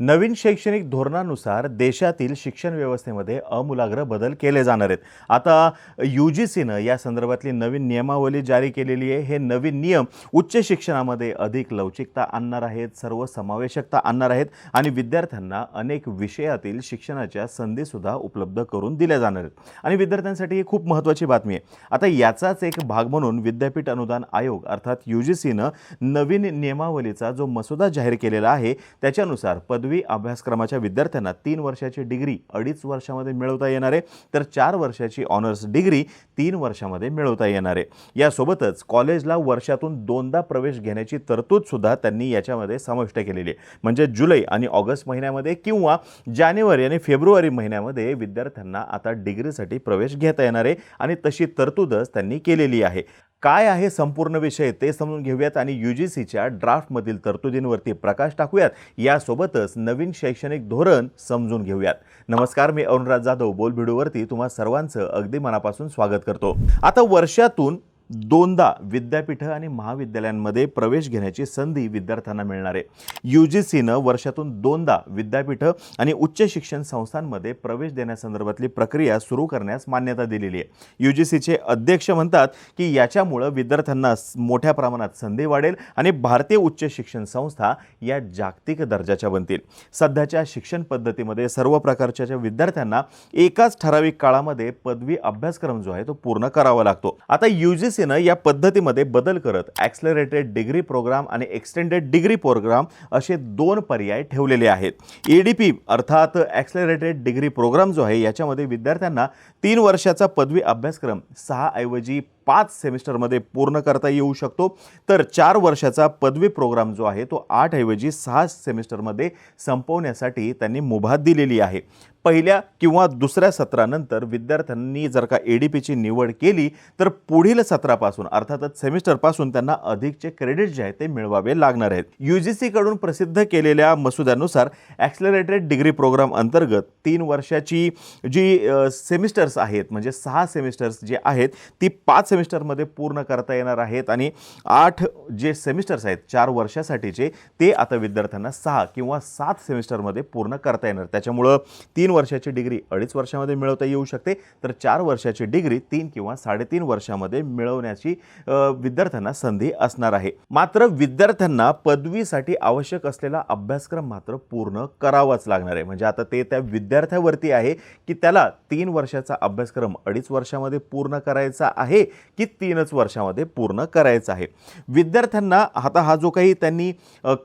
नवीन शैक्षणिक धोरणानुसार देशातील शिक्षण व्यवस्थेमध्ये अमूलाग्र बदल केले जाणार आहेत. आता यू जी सीनं या संदर्भातली नवीन नियमावली जारी केलेली आहे. हे नवीन नियम उच्च शिक्षणामध्ये अधिक लवचिकता आणणार आहेत सर्व समावेशकता आणणार आहेत आणि विद्यार्थ्यांना अनेक विषयातील शिक्षणाच्या संधीसुद्धा उपलब्ध करून दिल्या जाणार आहेत. आणि विद्यार्थ्यांसाठी ही खूप महत्त्वाची बातमी आहे. आता याचाच एक भाग म्हणून विद्यापीठ अनुदान आयोग अर्थात यू जी सीनं नवीन नियमावलीचा जो मसुदा जाहीर केलेला आहे त्याच्यानुसार पद पदवी अभ्यासक्रमाच्या विद्यार्थ्यांना तीन वर्षाची डिग्री अडीच वर्षामध्ये मिळवता येणार आहे. तर चार वर्षाची ऑनर्स डिग्री तीन वर्षामध्ये मिळवता येणार आहे. यासोबतच कॉलेजला वर्षातून दोनदा प्रवेश घेण्याची तरतूदसुद्धा त्यांनी याच्यामध्ये समाविष्ट केलेली आहे. म्हणजे जुलै आणि ऑगस्ट महिन्यामध्ये किंवा जानेवारी आणि फेब्रुवारी महिन्यामध्ये विद्यार्थ्यांना आता डिग्रीसाठी प्रवेश घेता येणार आहे आणि तशी तरतूदच त्यांनी केलेली आहे. काय आहे संपूर्ण विषय ते समजून घेऊयात आणि यू जी सीच्या ड्राफ्टमधील तरतुदींवरती प्रकाश टाकूयात. यासोबतच नवीन शैक्षणिक धोरण समजून घेऊयात. नमस्कार मी अरुणराज जाधव. बोलभिडूवरती तुम्हा सर्वांचं अगदी मनापासून स्वागत करतो. आता वर्षातून दोनदा विद्यापीठं आणि महाविद्यालयांमध्ये प्रवेश घेण्याची संधी विद्यार्थ्यांना मिळणार आहे. यू जी सीनं वर्षातून दोनदा विद्यापीठं आणि उच्च शिक्षण संस्थांमध्ये प्रवेश देण्यासंदर्भातली प्रक्रिया सुरू करण्यास मान्यता दिलेली आहे. यू जी सीचे अध्यक्ष म्हणतात की याच्यामुळं विद्यार्थ्यांना मोठ्या प्रमाणात संधी वाढेल आणि भारतीय उच्च शिक्षण संस्था या जागतिक दर्जाच्या बनतील. सध्याच्या शिक्षण पद्धतीमध्ये सर्व प्रकारच्या ज्या विद्यार्थ्यांना एकाच ठराविक काळामध्ये पदवी अभ्यासक्रम जो आहे तो पूर्ण करावा लागतो. आता यू जी सीनं या पद्धतीमध्ये बदल करत ॲक्सलरेटेड डिग्री प्रोग्राम आणि एक्सटेंडेड डिग्री प्रोग्राम असे दोन पर्याय ठेवलेले आहेत. ए डी पी अर्थात ॲक्सलरेटेड डिग्री प्रोग्राम जो आहे याच्यामध्ये विद्यार्थ्यांना तीन वर्षाचा पदवी अभ्यासक्रम सहा ऐवजी पाच सेमिस्टरमध्ये पूर्ण करता येऊ शकतो. तर चार वर्षाचा पदवी प्रोग्राम जो आहे तो आठ ऐवजी सहा सेमिस्टरमध्ये संपवण्यासाठी त्यांनी मुभा दिलेली आहे. पहिल्या किंवा दुसऱ्या सत्रानंतर विद्यार्थ्यांनी जर का ए डी पीची निवड केली तर पुढील सत्रापासून अर्थातच सेमिस्टरपासून त्यांना अधिकचे क्रेडिट जे आहेत ते मिळवावे लागणार आहेत. यू जी सीकडून प्रसिद्ध केलेल्या मसुद्यानुसार ॲक्सलरेटेड डिग्री प्रोग्राम अंतर्गत तीन वर्षाची जी सेमिस्टर्स आहेत म्हणजे सहा सेमिस्टर्स जे आहेत ती पाच सेमिस्टरमध्ये पूर्ण करता येणार आहेत आणि आठ जे सेमिस्टर्स आहेत चार वर्षासाठीचे ते आता विद्यार्थ्यांना सहा किंवा सात सेमिस्टरमध्ये पूर्ण करता येणार. त्याच्यामुळं तीन वर्षाची डिग्री अडीच वर्षामध्ये मिळवता येऊ शकते. तर चार वर्षाची डिग्री तीन किंवा साडेतीन वर्षामध्ये मिळवण्याची विद्यार्थ्यांना संधी असणार आहे. मात्र विद्यार्थ्यांना पदवीसाठी आवश्यक असलेला अभ्यासक्रम मात्र पूर्ण करावाच लागणार आहे. म्हणजे आता ते त्या विद्यार्थ्यावरती आहे की त्याला तीन वर्षाचा अभ्यासक्रम अडीच वर्षामध्ये पूर्ण करायचा आहे. की तीनच वर्षामध्ये पूर्ण करायचं आहे. विद्यार्थ्यांना आता हा जो काही त्यांनी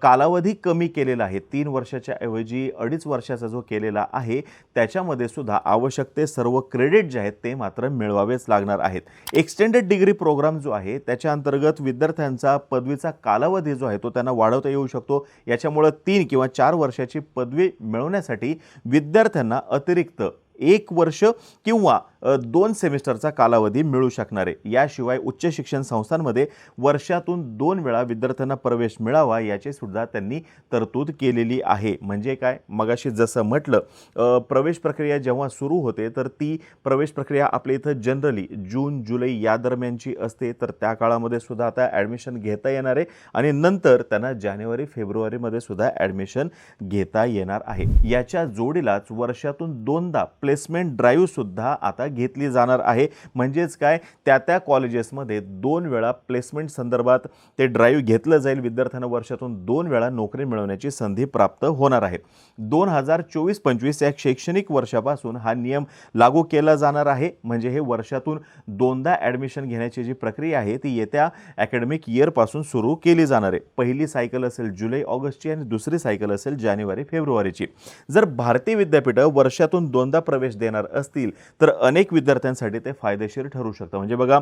कालावधी कमी केलेला आहे तीन वर्षाच्या ऐवजी अडीच वर्षाचा जो केलेला आहे त्याच्यामध्ये सुद्धा आवश्यक ते सर्व क्रेडिट जे आहेत ते मात्र मिळवावेच लागणार आहेत. एक्सटेंडेड डिग्री प्रोग्राम जो आहे त्याच्या अंतर्गत विद्यार्थ्यांचा पदवीचा कालावधी जो आहे तो त्यांना वाढवता येऊ शकतो. याच्यामुळं तीन किंवा चार वर्षाची पदवी मिळवण्यासाठी विद्यार्थ्यांना अतिरिक्त एक वर्ष किंवा दोन सेमिस्टरचा कालावधी मिळू शकणार आहे. याशिवाय उच्च शिक्षण संस्थांमध्ये वर्षातून दोन वेळा विद्यार्थ्यांना प्रवेश मिळावा याची सुद्धा त्यांनी तरतूद केलेली आहे. म्हणजे काय? मगाशी जसं म्हटलं प्रवेश प्रक्रिया जेव्हा सुरू होते तर ती प्रवेश प्रक्रिया आपल्या इथं जनरली जून जुलै या दरम्यानची असते. तर त्या काळामध्ये सुद्धा आता ॲडमिशन घेता येणार आहे आणि नंतर त्यांना जानेवारी फेब्रुवारीमध्ये सुद्धा ॲडमिशन घेता येणार आहे. याच्या जोडीलाच वर्षातून दोनदा प्लेसमेंट ड्राईव्ह सुद्धा आता घेतली जाणार आहे. म्हणजेच काय? त्या त्या कॉलेजेसमध्ये दोन वेळा प्लेसमेंट संदर्भात ते ड्राईव्ह घेतलं जाईल. विद्यार्थ्यांना वर्षातून दोन वेळा नोकरी मिळवण्याची संधी प्राप्त होणार आहे. दोन हजार चोवीस पंचवीस या शैक्षणिक वर्षापासून हा नियम लागू केला जाणार आहे. म्हणजे हे वर्षातून दोनदा ॲडमिशन घेण्याची जी प्रक्रिया आहे ती येत्या अकॅडमिक इयरपासून सुरू केली जाणार आहे. पहिली सायकल असेल जुलै ऑगस्टची आणि दुसरी सायकल असेल जानेवारी फेब्रुवारीची. जर भारतीय विद्यापीठं वर्षातून दोनदा प्रवेश देणार असतील तर अनेक अनेक विद्यार्थ्यांसाठी ते फायदेशीर ठरू शकतं. म्हणजे बघा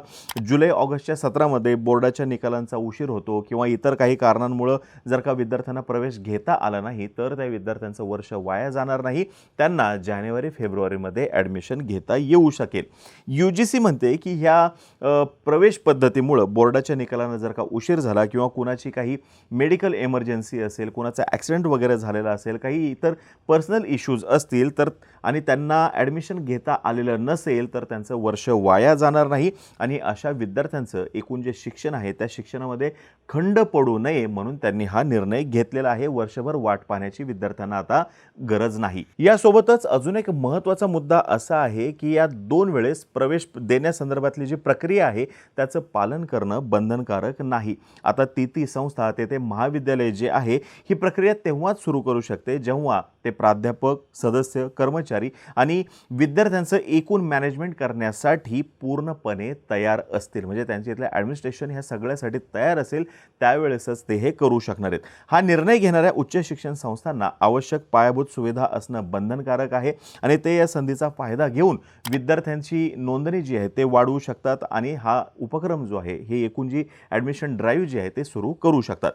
जुलै ऑगस्टच्या सत्रामध्ये बोर्डाच्या निकालांचा उशीर होतो किंवा इतर काही कारणांमुळं जर का विद्यार्थ्यांना प्रवेश घेता आला नाही तर त्या विद्यार्थ्यांचं वर्ष वाया जाणार नाही. त्यांना जानेवारी फेब्रुवारीमध्ये ॲडमिशन घेता येऊ शकेल. यू जी सी म्हणते की ह्या प्रवेश पद्धतीमुळं बोर्डाच्या निकालांना जर का उशीर झाला किंवा कुणाची काही मेडिकल एमर्जन्सी असेल कुणाचा ॲक्सिडेंट वगैरे झालेला असेल काही इतर पर्सनल इश्यूज असतील तर आणि त्यांना ॲडमिशन घेता आलेलं नसेल असेल तर त्यांचं वर्ष वाया जाणार नाही आणि अशा विद्यार्थ्यांचं एकूण जे शिक्षण आहे त्या शिक्षणामध्ये खंड पडू नये म्हणून त्यांनी हा निर्णय घेतलेला आहे. वर्षभर वाट पाहण्याची विद्यार्थ्यांना आता गरज नाही. यासोबतच अजून एक महत्त्वाचा मुद्दा असा आहे की या दोन वेळेस प्रवेश देण्यासंदर्भातली जी प्रक्रिया आहे त्याचं पालन करणं बंधनकारक नाही. आता ती ती संस्था तेथे महाविद्यालय जे आहे ही प्रक्रिया तेव्हाच सुरू करू शकते जेव्हा ते प्राध्यापक सदस्य कर्मचारी आणि विद्यार्थ्यांचं एकूण मॅनेजमेंट करण्यासाठी पूर्णपणे तयार असतील. म्हणजे त्यांच्या इथलं ॲडमिनिस्ट्रेशन ह्या सगळ्यासाठी तयार असेल त्यावेळेसच ते हे करू शकणार आहेत. हा निर्णय घेणाऱ्या उच्च शिक्षण संस्थांना आवश्यक पायाभूत सुविधा असणं बंधनकारक आहे आणि ते या संधीचा फायदा घेऊन विद्यार्थ्यांची नोंदणी जी आहे ते वाढवू शकतात आणि हा उपक्रम जो आहे हे एकूण जी ॲडमिशन ड्राईव्ह जी आहे ते सुरू करू शकतात.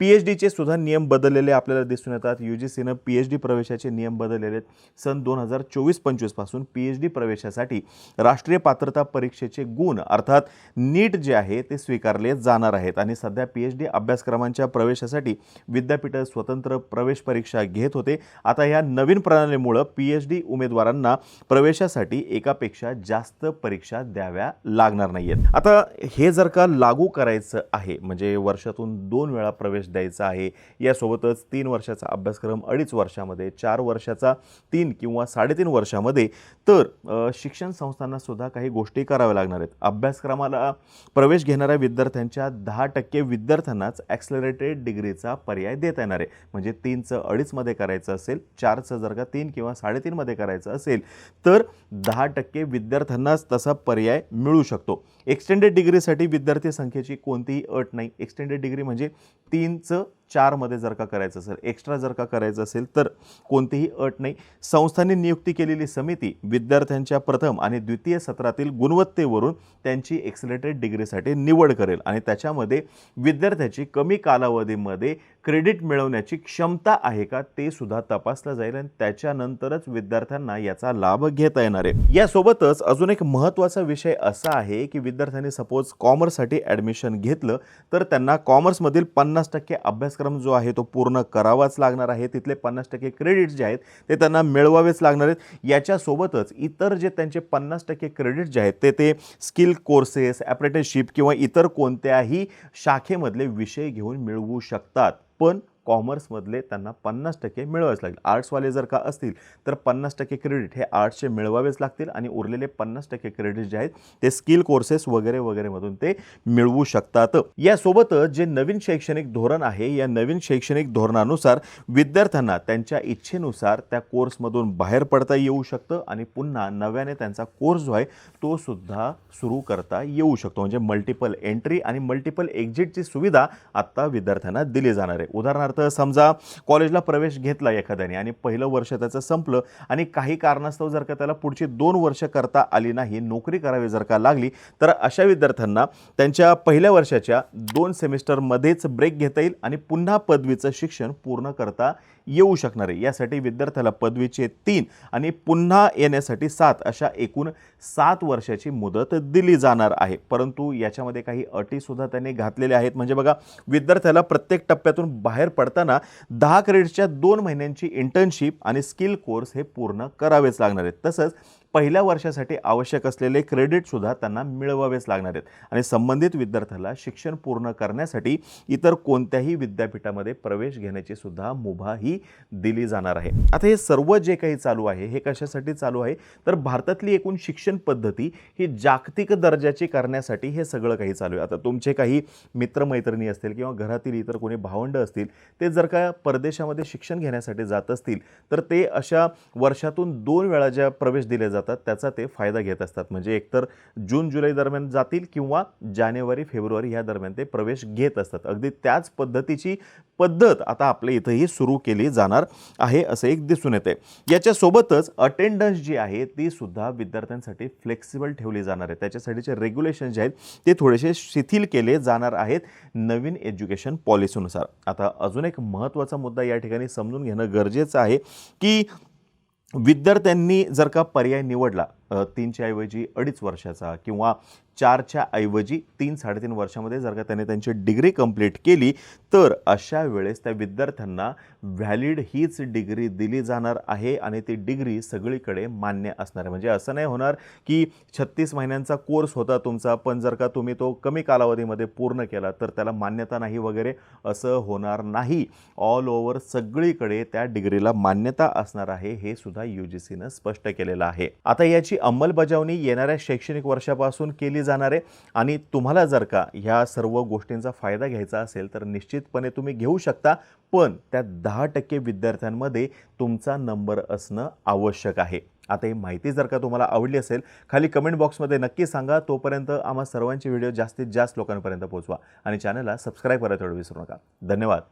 पी एच डीचे सुद्धा नियम बदललेले आपल्याला दिसून येतात. यू जी सीनं पी एच डी प्रवेशाचे नियम बदललेले आहेत. सन दोन हजार चोवीस पंचवीसपासून पी एच डी प्रवेशासाठी राष्ट्रीय पात्रता परीक्षेचे गुण अर्थात नीट जे आहे ते स्वीकारले जाणार आहेत. आणि सध्या पी एच डी अभ्यासक्रमांच्या प्रवेशासाठी विद्यापीठ स्वतंत्र प्रवेश परीक्षा घेत होते. आता या नवीन प्रणालीमुळं पी एच डी उमेदवारांना प्रवेशासाठी एकापेक्षा जास्त परीक्षा द्याव्या लागणार नाही आहेत आता हे जर का लागू करायचं आहे म्हणजे वर्षातून दोन वेळा प्रवेश द्यायचा आहे यासोबतच तीन वर्षाचा अभ्यासक्रम अडीच वर्षामध्ये चार वर्षाचा तीन किंवा साडेतीन वर्षामध्ये तर शिक्षण शिक्षण संस्थांना सुद्धा काही गोष्टी कराव्या लागणार आहेत. अभ्यासक्रमाला प्रवेश घेणाऱ्या विद्यार्थ्यांच्या दहा टक्के विद्यार्थ्यांनाच ॲक्सलरेटेड डिग्रीचा पर्याय देता येणार आहे. म्हणजे तीनचं अडीचमध्ये करायचं असेल चारचं जर का तीन किंवा साडेतीनमध्ये करायचं असेल तर दहा टक्के विद्यार्थ्यांनाच तसा पर्याय मिळू शकतो. एक्सटेंडेड डिग्रीसाठी विद्यार्थी संख्येची कोणतीही अट नाही. एक्सटेंडेड डिग्री म्हणजे तीनचं चारमध्ये जर का करायचं असेल एक्स्ट्रा जर का करायचं असेल तर कोणतीही अट नाही. संस्थांनी नियुक्ती केलेली समिती विद्यार्थ्यांच्या प्रथम आणि द्वितीय सत्रातील गुणवत्तेवरून त्यांची एक्सलेटेड डिग्रीसाठी निवड करेल आणि त्याच्यामध्ये विद्यार्थ्याची कमी कालावधीमध्ये क्रेडिट मिळवण्याची क्षमता आहे का ते सुद्धा तपासलं जाईल आणि त्याच्यानंतरच विद्यार्थ्यांना याचा लाभ घेता येणार आहे. यासोबतच अजून एक महत्त्वाचा विषय असा आहे की विद्यार्थ्यांनी सपोज कॉमर्ससाठी ॲडमिशन घेतलं तर त्यांना कॉमर्समधील पन्नास टक्के अभ्यासक्रम जो आहे तो पूर्ण करावाच लागणार आहे. तिथले पन्नास टक्के क्रेडिट जे आहेत ते त्यांना मिळवावेच लागणार आहेत. याच्यासोबतच इतर जे त्यांचे पन्नास टक्के क्रेडिट जे आहेत ते ते स्किल कोर्सेस ॲप्रेंटिसशिप किंवा इतर कोणत्याही शाखेमधले विषय घेऊन मिळवू शकतात. पण कॉमर्समधले त्यांना पन्नास टक्के मिळवावेच लागेल आर्ट्सवाले जर का असतील तर पन्नास टक्के क्रेडिट हे आर्ट्सचे मिळवावेच लागतील आणि उरलेले पन्नास टक्के क्रेडिट जे आहेत ते स्किल कोर्सेस वगैरे वगैरेमधून ते मिळवू शकतात. यासोबतच जे नवीन शैक्षणिक धोरण आहे या नवीन शैक्षणिक धोरणानुसार विद्यार्थ्यांना त्यांच्या इच्छेनुसार त्या कोर्समधून बाहेर पडता येऊ शकतं आणि पुन्हा नव्याने त्यांचा कोर्स जो आहे तो सुद्धा सुरू करता येऊ शकतो. म्हणजे मल्टिपल एंट्री आणि मल्टिपल एक्झिटची सुविधा आत्ता विद्यार्थ्यांना दिली जाणार आहे. उदाहरणार्थ समजा कॉलेजला प्रवेश घेतला एखाद्याने आणि पहिलं वर्ष त्याचं संपलं आणि काही कारणास्तव जर का त्याला पुढची दोन वर्ष करता आली नाही नोकरी करावी जर का लागली तर अशा विद्यार्थ्यांना त्यांच्या पहिल्या वर्षाच्या दोन सेमिस्टरमध्येच ब्रेक घेता येईल आणि पुन्हा पदवीचं शिक्षण पूर्ण करता येऊ शकणार आहे. यासाठी विद्यार्थ्याला पदवीचे तीन आणि पुन्हा येण्यासाठी सात अशा एकूण सात वर्षाची मुदत दिली जाणार आहे. परंतु याच्यामध्ये काही अटीसुद्धा त्यांनी घातलेल्या आहेत. म्हणजे बघा विद्यार्थ्याला प्रत्येक टप्प्यातून बाहेर पडताना दहा क्रेडिटच्या दोन महिन्यांची इंटर्नशिप आणि स्किल कोर्स हे पूर्ण करावेच लागणार आहेत. तसंच पहिल्या वर्षासाठी आवश्यक असलेले क्रेडिटसुद्धा त्यांना मिळवावेच लागणार आहेत. आणि संबंधित विद्यार्थ्याला शिक्षण पूर्ण करण्यासाठी इतर कोणत्याही विद्यापीठामध्ये प्रवेश घेण्याची सुद्धा मुभा ही दिली जाणार आहे. आता हे सर्व जे काही चालू आहे हे कशासाठी चालू आहे? तर भारतातली एकूण शिक्षण पद्धती ही जागतिक दर्जाची करण्यासाठी हे सगळं काही चालू आहे. आता तुमचे काही मित्रमैत्रिणी असतील किंवा घरातील इतर कोणी भावंड असतील ते जर का परदेशामध्ये शिक्षण घेण्यासाठी जात असतील तर ते अशा वर्षातून दोन वेळा ज्या प्रवेश दिले जातात त्याचा ते फायदा घेत असतात. म्हणजे एकतर जून जुलै दरम्यान जातील किंवा जानेवारी फेब्रुवारी ह्या दरम्यान ते प्रवेश घेत असतात. अगदी त्याच पद्धतीची पद्धत आता आपल्या इथंही सुरू केली जाणार आहे असं एक दिसून येते याच्यासोबतच अटेंडन्स जी आहे ती सुद्धा विद्यार्थ्यांसाठी फ्लेक्सिबल ठेवली जाणार आहे. त्याच्यासाठीचे रेग्युलेशन जे आहेत ते थोडेसे शिथिल केले जाणार आहेत नवीन एज्युकेशन पॉलिसीनुसार आता अजून एक महत्त्वाचा मुद्दा या ठिकाणी समजून घेणं गरजेचं आहे की विद्यार्थ्यांनी जर का पर्याय निवडला तीनच्या ऐवजी अडीच वर्षाचा किंवा चारच्या ऐवजी तीन साडेतीन वर्षामध्ये जर का त्याने त्यांची डिग्री कंप्लीट केली तर अशा वेळेस त्या विद्यार्थ्यांना व्हॅलिड हीच डिग्री दिली जाणार आहे आणि ती डिग्री सगळीकडे मान्य असणार आहे. म्हणजे असं नाही होणार की छत्तीस महिन्यांचा कोर्स होता तुमचा पण जर का तुम्ही तो कमी कालावधीमध्ये पूर्ण केला तर त्याला मान्यता नाही वगैरे असं होणार नाही. ऑल ओव्हर सगळीकडे त्या डिग्रीला मान्यता असणार आहे हे सुद्धा यू जी सीनं स्पष्ट केलेलं आहे. आता याची अंमलबजावणी येणाऱ्या शैक्षणिक वर्षापासून केली जाणार आहे आणि तुम्हाला जर का ह्या सर्व गोष्टींचा फायदा घ्यायचा असेल तर निश्चित निश्चितपणे तुम्ही घेऊ शकता पण त्या दहा टक्के विद्यार्थ्यांमध्ये तुमचा नंबर असणं आवश्यक आहे. आता ही माहिती जर का तुम्हाला आवडली असेल खाली कमेंट बॉक्समध्ये नक्की सांगा तोपर्यंत आम्हा सर्वांचे व्हिडिओ जास्तीत जास्त लोकांपर्यंत पोहोचवा. आणि चॅनलला सबस्क्राईब करायला विसरू नका. धन्यवाद.